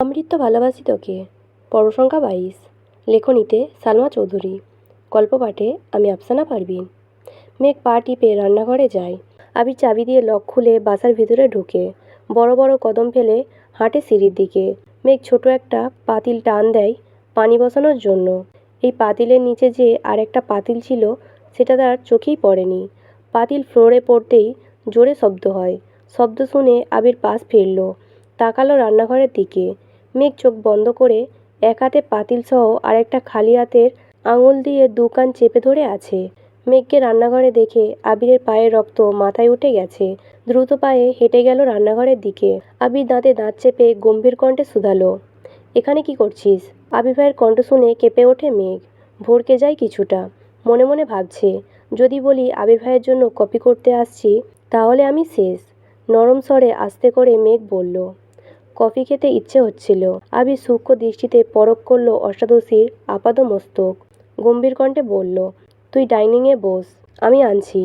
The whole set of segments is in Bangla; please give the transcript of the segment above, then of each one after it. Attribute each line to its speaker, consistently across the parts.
Speaker 1: অমৃত ভালোবাসি তোকে। পরসংখ্যা বাইশ। লেখনীতে সালমা চৌধুরী। গল্প পাঠে আমি আফসানা পারভিন। মেঘ পা টিপে রান্নাঘরে যায়। আবির চাবি দিয়ে লক খুলে বাসার ভিতরে ঢুকে। বড় বড় কদম ফেলে হাঁটে সিঁড়ির দিকে। মেঘ ছোট একটা পাতিল টান দেয় পানি বসানোর জন্য। এই পাতিলের নিচে যে আর একটা পাতিল ছিল, সেটা তার চোখেই পড়েনি। পাতিল ফ্লোরে পড়তেই জোরে শব্দ হয়। শব্দ শুনে আবির পাশ ফিরল। তাকালো রান্নাঘরের দিকে। মেঘ চোখ বন্ধ করে এক হাতে পাতিল সহ আরেকটা খালি হাতের আঙুল দিয়ে দু কান চেপে ধরে আছে। মেঘকে রান্নাঘরে দেখে আবিরের পায়ের রক্ত মাথায় উঠে গেছে। দ্রুত পায়ে হেঁটে গেল রান্নাঘরের দিকে। আবির দাঁতে দাঁত চেপে গম্ভীর কণ্ঠে শুধালো, এখানে কি করছিস? আবির ভাইয়ের কণ্ঠ শুনে কেঁপে ওঠে মেঘ। ভরকে যায় কিছুটা। মনে মনে ভাবছে, যদি বলি আবির ভাইয়ের জন্য কপি করতে আসছি, তাহলে আমি শেষ। নরম স্বরে আস্তে করে মেঘ বলল কফি খেতে ইচ্ছে হচ্ছিল। আবির সূক্ষ্ম দৃষ্টিতে পরখ করল অষ্টাদশীর আপাদ মস্তক গম্ভীর কণ্ঠে বলল, তুই ডাইনিংয়ে বস, আমি আনছি।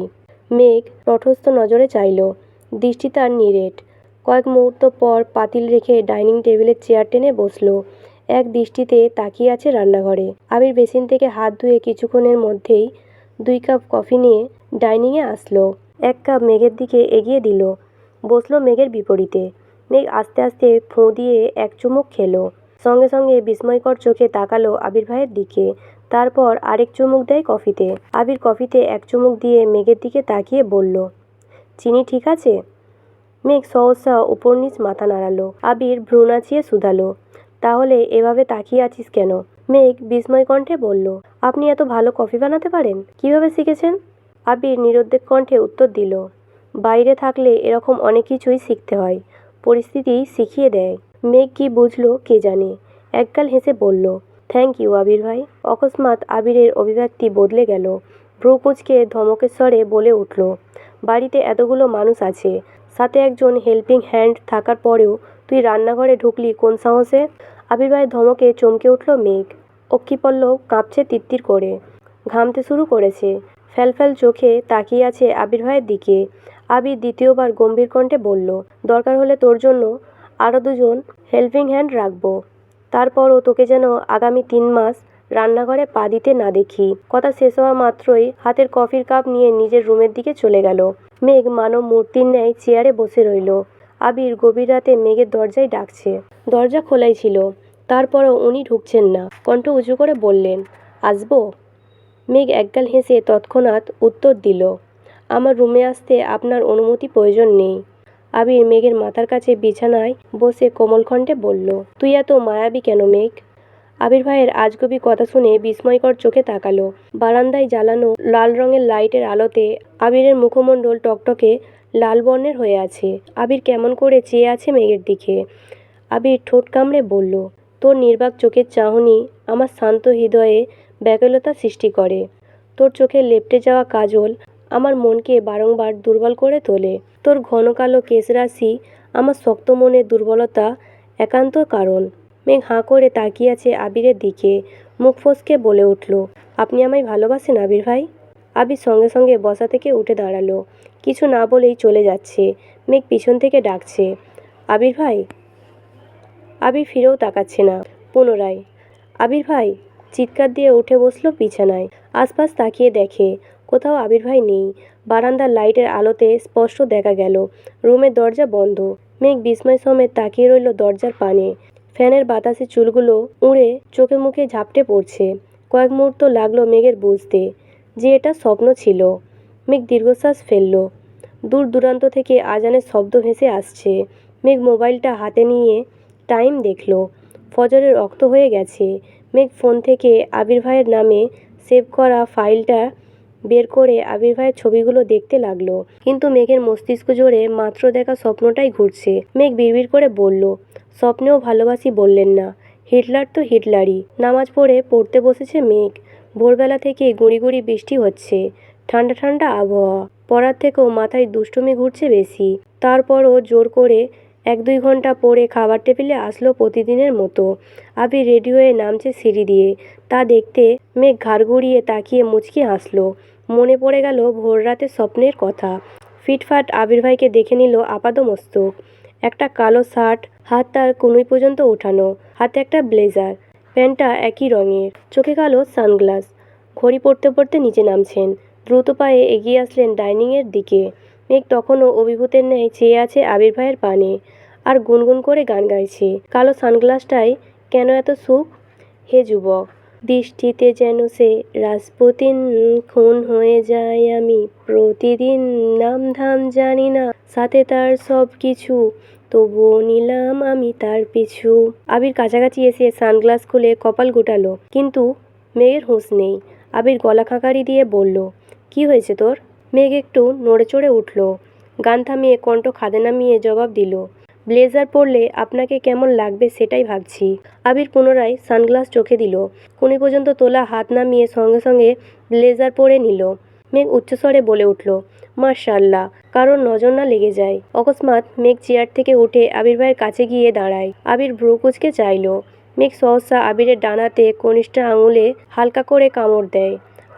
Speaker 1: মেঘ তটস্থ নজরে চাইল, দৃষ্টি তার নিরেট। কয়েক মুহূর্ত পর পাতিল রেখে ডাইনিং টেবিলের চেয়ার টেনে বসল। এক দৃষ্টিতে তাকিয়ে আছে রান্নাঘরে। আবির বেসিন থেকে হাত ধুয়ে কিছুক্ষণের মধ্যেই দুই কাপ কফি নিয়ে ডাইনিংয়ে আসলো। এক কাপ মেঘের দিকে এগিয়ে দিল। বসল মেঘের বিপরীতে। মেঘ আস্তে আস্তে ফোঁ দিয়ে এক চুমুক খেলো। সঙ্গে সঙ্গে বিস্ময়কর চোখে তাকালো আবির ভাইয়ের দিকে। তারপর আরেক চুমুক দেয় কফিতে। আবির কফিতে এক চুমুক দিয়ে মেঘের দিকে তাকিয়ে বলল, চিনি ঠিক আছে? মেঘ সহসা উপর নিচ মাথা নাড়ালো। আবির ভ্রু নাচিয়ে শুধালো, তাহলে এভাবে তাকিয়ে আছিস কেন? মেঘ বিস্ময় কণ্ঠে বলল, আপনি এত ভালো কফি বানাতে পারেন? কীভাবে শিখেছেন? আবির নিরুদ্বেগ কণ্ঠে উত্তর দিল, বাইরে থাকলে এরকম অনেক কিছুই শিখতে হয়। পরিস্থিতি শিখিয়ে দেয়। মেঘ কি বুঝলো কে জানে? একগাল হেসে বলল থ্যাংক ইউ আবির ভাই। অকস্মাৎ আবিরের অভিব্যক্তি বদলে গেল। ভ্রু কুঁচকে ধমকের স্বরে বলে উঠল, বাড়িতে এতগুলো মানুষ আছে। সাথে একজন হেল্পিং হ্যান্ড থাকার পরেও তুই রান্নাঘরে ঢুকলি কোন সাহসে? আবির ভাইয়ের ধমকে চমকে উঠল মেঘ। অক্ষিপল্লব কাঁপছে তিত্তির করে। ঘামতে শুরু করেছে। ফ্যালফ্যাল চোখে তাকিয়ে আছে আবির ভাইয়ের দিকে। আবির দ্বিতীয়বার গম্ভীর কণ্ঠে বলল, দরকার হলে তোর জন্য আরও দুজন হেল্পিং হ্যান্ড রাখব। তারপরও তোকে যেন আগামী তিন মাস রান্নাঘরে পা দিতে না দেখি। কথা শেষ হওয়া মাত্রই হাতের কফির কাপ নিয়ে নিজের রুমের দিকে চলে গেল। মেঘ মানব মূর্তির ন্যায় চেয়ারে বসে রইল। আবির গভীর রাতে মেঘের দরজায় ডাকছে। দরজা খোলাই ছিল, তারপরও উনি ঢুকছেন না। কণ্ঠ উঁচু করে বললেন, আসব? মেঘ একগাল হেসে তৎক্ষণাৎ উত্তর দিল আমার রুমে আসতে আপনার অনুমতি প্রয়োজন নেই। আবির মেঘের মাথার কাছে বিছানায় বসে কোমল কণ্ঠে বলল, তুই এত মায়াবী কেন মেঘ? আবির ভাইয়ের আজগবি কথা শুনে বিস্ময়কর চোখে তাকালো। বারান্দায় জ্বালানো লাল রঙের লাইটের আলোতে আবিরের মুখমণ্ডল টকটকে লাল বর্ণের হয়ে আছে। আবির কেমন করে চেয়ে আছে মেঘের দিকে। আবির ঠোঁট কামড়ে বলল, তোর নির্বাক চোখের চাহনি আমার শান্ত হৃদয়ে ব্যাকুলতা সৃষ্টি করে। তোর চোখে লেপটে যাওয়া কাজল আমার মনকে বারংবার দুর্বল করে তোলে। তোর ঘন কালো কেশরাশি আমার শক্ত মনের দুর্বলতা একান্ত কারণ। মেঘ হাঁ করে তাকিয়ে আছে আবিরের দিকে। মুখ ফসকে বলে উঠল, আপনি আমায় ভালোবাসেন আবির ভাই? আবির সঙ্গে সঙ্গে বসা থেকে উঠে দাঁড়াল। কিছু না বলেই চলে যাচ্ছে। মেঘ পিছন থেকে ডাকছে, আবির ভাই? আবির ফিরেও তাকাচ্ছে না। পুনরায়, আবির ভাই? চিৎকার দিয়ে উঠে বসল বিছানায়। আশপাশ তাকিয়ে দেখে কোথাও আবির ভাই নেই। বারান্দার লাইটের আলোতে স্পষ্ট দেখা গেল, রুমের দরজা বন্ধ। মেঘ বিস্ময় সমেত তাকিয়ে রইল দরজার পানে। ফ্যানের বাতাসে চুলগুলো উড়ে চোখে মুখে ঝাপটে পড়ছে। কয়েক মুহূর্ত লাগল মেঘের বুঝতে যে এটা স্বপ্ন ছিল। মেঘ দীর্ঘশ্বাস ফেলল। দূর দূরান্ত থেকে আজানের শব্দ ভেসে আসছে। মেঘ মোবাইলটা হাতে নিয়ে টাইম দেখল। ফজরের রক্ত হয়ে গেছে। মেঘ ফোন থেকে আবির ভাইয়ের নামে সেভ করা ফাইলটা বের করে আবির ভাইয়ের ছবিগুলো দেখতে লাগল। কিন্তু মেঘের মস্তিষ্ক জোরে মাত্র দেখা স্বপ্নটাই ঘুরছে। মেঘ বিড়বিড় করে বলল, স্বপ্নেও ভালোবাসি বললেন না। হিটলার তো হিটলারই। নামাজ পড়ে পড়তে বসেছে মেঘ। ভোরবেলা থেকে গুঁড়ি গুঁড়ি বৃষ্টি হচ্ছে। ঠান্ডা ঠান্ডা আবহাওয়া। পড়ার থেকেও মাথায় দুষ্টুমি ঘুরছে বেশি। তারপরও জোর করে এক দুই ঘণ্টা পরে খাবার টেবিলে আসলো প্রতিদিনের মতো। আবি রেডি হয়ে নামছে সিঁড়ি দিয়ে। তা দেখতে মেঘ ঘাড় ঘুরিয়ে তাকিয়ে মুচকি হাসলো। মনে পড়ে গেল ভোর রাতে স্বপ্নের কথা। ফিটফাট আবির ভাইকে দেখে নিল আপাদমস্তক। একটা কালো শার্ট, হাত তার কনুই পর্যন্ত ওঠানো, হাতে একটা ব্লেজার, প্যান্টটা একই রঙের, চোখে কালো সানগ্লাস। ঘড়ি পড়তে পড়তে নিচে নামছেন, দ্রুত পায়ে এগিয়ে আসলেন ডাইনিংয়ের দিকে। মেঘ তখনও অভিভূতের ন্যায় চেয়ে আছে আবির ভাইয়ের পানে, আর গুনগুন করে গান গাইছে। কালো সানগ্লাসটাই কেন এত সুখ? হে যুবক দৃষ্টিতে যেন সে রাজপুতিন খুন হয়ে যায়, আমি প্রতিদিন নাম ধাম জানি না। সাথে তার সব কিছু, তবুও নিলাম আমি তার পিছু। আবির কাছাকাছি এসে সানগ্লাস খুলে কপাল গোটালো, কিন্তু মেয়ের হুঁশ নেই। আবির গলা খাঁকারি দিয়ে বলল, কি হয়েছে তোর? মেঘ একটু নড়ে চড়ে উঠল। গান থামিয়ে কণ্ঠ খাদে নামিয়ে জবাব দিল ব্লেজার পরলে আপনাকে কেমন লাগবে সেটাই ভাবছি। আবির পুনরায় সানগ্লাস চোখে দিল। কুনি পর্যন্ত তোলা হাত নামিয়ে সঙ্গে সঙ্গে ব্লেজার পরে নিল। মেঘ উচ্চস্বরে বলে উঠল মার্শাল্লাহ কারোর নজর না লেগে যায় অকস্মাৎ মেঘ চেয়ার থেকে উঠে আবির ভাইয়ের কাছে গিয়ে দাঁড়ায়। আবির ভ্রু কুচকে চাইল। মেঘ সহসা আবিরের ডানাতে কনিষ্ঠ আঙুলে হালকা করে কামড় দেয়।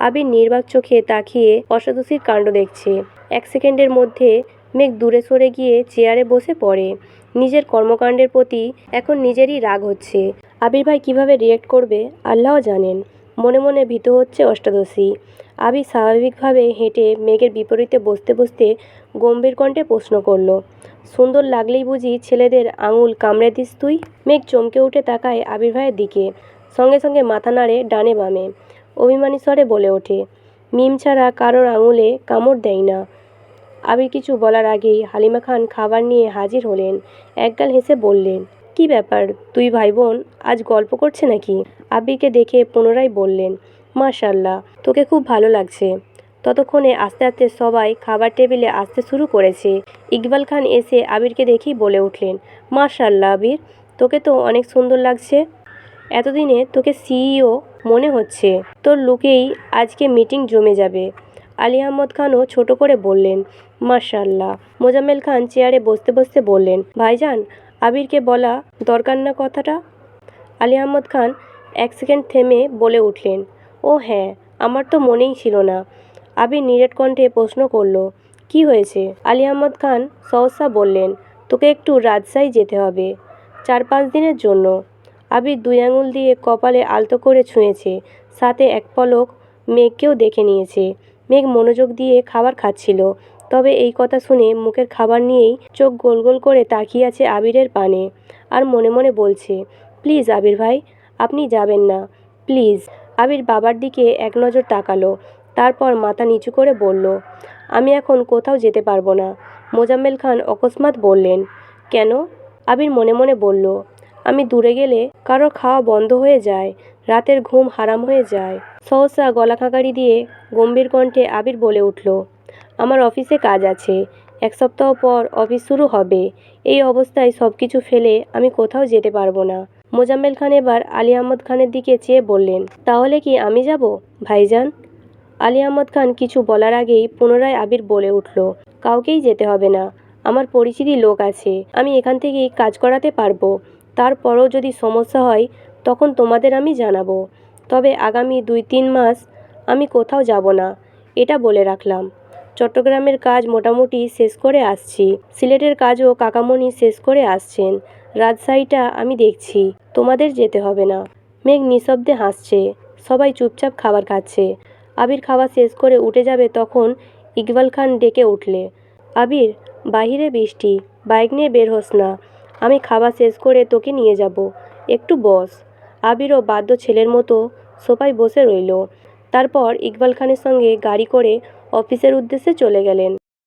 Speaker 1: আবির নির্বাক চোখে তাকিয়ে অসদসির কাণ্ড দেখছে। এক সেকেন্ডের মধ্যে মেঘ দূরে সরে গিয়ে চেয়ারে বসে পড়ে। নিজের কর্মকাণ্ডের প্রতি এখন নিজেরই রাগ হচ্ছে। আবির ভাই কীভাবে রিয়েক্ট করবে আল্লাহ জানেন। মনে মনে ভীত হচ্ছে অষ্টাদশী। আবির স্বাভাবিকভাবে হেঁটে মেঘের বিপরীতে বসতে বসতে গম্ভীর কণ্ঠে প্রশ্ন করল, সুন্দর লাগলেই বুঝি ছেলেদের আঙুল কামড়ে দিস তুই? মেঘ চমকে উঠে তাকায় আবির ভাইয়ের দিকে, সঙ্গে সঙ্গে মাথা নাড়ে ডানে বামে। অভিমানী স্বরে বলে ওঠে, মিম ছাড়া কারোর আঙুলে কামড় দেয় না। আবির কিছু বলার আগেই হালিমা খান খাবার নিয়ে হাজির হলেন। একগাল হেসে বললেন, কি ব্যাপার? তুই ভাই বোন আজ গল্প করছে নাকি? আবিরকে দেখে পুনরায় বললেন মাশাল্লাহ তোকে খুব ভালো লাগছে। ততক্ষণে আস্তে আস্তে সবাই খাবার টেবিলে আসতে শুরু করেছে। ইকবাল খান এসে আবিরকে দেখেই বলে উঠলেন মাশাল্লাহ আবির, তোকে তো অনেক সুন্দর লাগছে। এতদিনে তোকে সিইও মনে হচ্ছে। তোর লুকেই আজকে মিটিং জমে যাবে। আলী আহমদ খানও ছোট করে বললেন মাশাল্লাহ মোজাম্মেল খান চেয়ারে বসতে বসতে বললেন, ভাইজান, আবিরকে বলা দরকার না কথাটা? আলী আহমদ খান এক সেকেন্ড থেমে বলে উঠলেন, ও হ্যাঁ আমার তো মনেই ছিল না। আবির নিরেট কণ্ঠে প্রশ্ন করল, কি হয়েছে? আলী আহমদ খান সহসা বললেন, তোকে একটু রাজশাহী যেতে হবে, চার পাঁচ দিনের জন্য। আবির দুই আঙুল দিয়ে কপালে আলতো করে ছুঁয়েছে, সাথে এক পলক মেয়েকেও দেখে নিয়েছে। মেঘ মনোযোগ দিয়ে খাবার খাচ্ছিল। তবে এই কথা শুনে মুখের খাবার নিয়েই চোখ গোল গোল করে তাকিয়ে আছে আবিরের পানে আর মনে মনে বলছে, প্লিজ আবির ভাই, আপনি যাবেন না। প্লিজ। আবির বাবার দিকে এক নজর তাকালো, তারপর মাথা নিচু করে বলল, আমি এখন কোথাও যেতে পারব না। মোজাম্মেল খান অকস্মাৎ বললেন, কেন? আবির মনে মনে বলল, আমি দূরে গেলে কারও খাওয়া বন্ধ হয়ে যায়, রাতের ঘুম হারাম হয়ে যায়। সহসা গলা খাঁকারি দিয়ে গম্ভীর কণ্ঠে আবির বলে উঠল, আমার অফিসে কাজ আছে, এক সপ্তাহ পর অফিস শুরু হবে। এই অবস্থায় সব কিছু ফেলে আমি কোথাও যেতে পারব না। মোজাম্মেল খান এবার আলী আহমদ খানের দিকে চেয়ে বললেন, তাহলে কি আমি যাব, ভাইজান? আলী আহমদ খান কিছু বলার আগেই পুনরায় আবির বলে উঠল, কাউকেই যেতে হবে না, আমার পরিচিতি লোক আছে, আমি এখান থেকেই কাজ করাতে পারব। তারপরও যদি সমস্যা হয়, তখন তোমাদের আমি জানাব। তবে আগামী দুই তিন মাস আমি কোথাও যাব না, এটা বলে রাখলাম। চট্টগ্রামের কাজ মোটামুটি শেষ করে আসছি। সিলেটের কাজও কাকামণি শেষ করে আসছেন। রাজশাহীটা আমি দেখছি, তোমাদের যেতে হবে না। মেঘ নিঃশব্দে হাসছে, সবাই চুপচাপ খাবার খাচ্ছে। আবির খাওয়া শেষ করে উঠে যাবে তখন ইকবাল খান ডেকে উঠলে, আবির, বাহিরে বৃষ্টি, বাইক নিয়ে বের হোস না। আমি খাওয়া শেষ করে তোকে নিয়ে যাব। একটু বস। আবিরও বাদ্য ছেলের মতো সোফায় বসে রইল। তারপর ইকবাল খানের সঙ্গে গাড়ি করে অফিসের উদ্দেশ্যে চলে গেলেন।